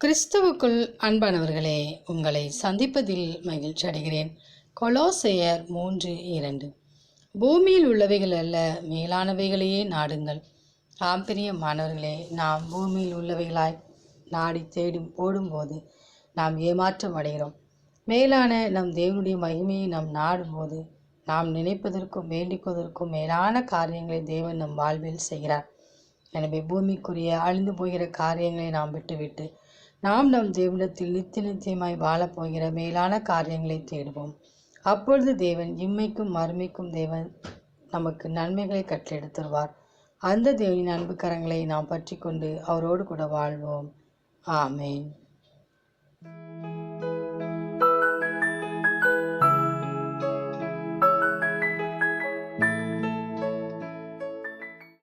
கிறிஸ்துவுக்குள் அன்பானவர்களே உங்களை சந்திப்பதில் மகிழ்ச்சி அடைகிறேன். கொலோசையர் மூன்று இரண்டு. பூமியில் உள்ளவைகள் அல்ல மேலானவைகளையே நாடுங்கள். ஆம் மாணவர்களே நாம் பூமியில் உள்ளவைகளாய் நாடி தேடும் ஓடும்போது நாம் ஏமாற்றம் அடைகிறோம். மேலான நம் தேவனுடைய மகிமையை நாம் நாடும்போது நாம் நினைப்பதற்கும் வேண்டிக்கொதற்கும் மேலான காரியங்களை தேவன் நம் வாழ்வில் செய்கிறார். எனவே பூமிக்குரிய அழிந்து போகிற காரியங்களை நாம் விட்டுவிட்டு நாம் நம் தேவனிடத்தில் நித்திய நித்தியமாய் வாழப்போகிற மேலான காரியங்களை தேடுவோம். அப்பொழுது தேவன் இம்மைக்கும் மறுமைக்கும் தேவன் நமக்கு நன்மைகளை கட்டளையிட்டு அந்த தேவனின் அன்பு கரங்களை நாம் பற்றி கொண்டு அவரோடு கூட வாழ்வோம். ஆமேன்.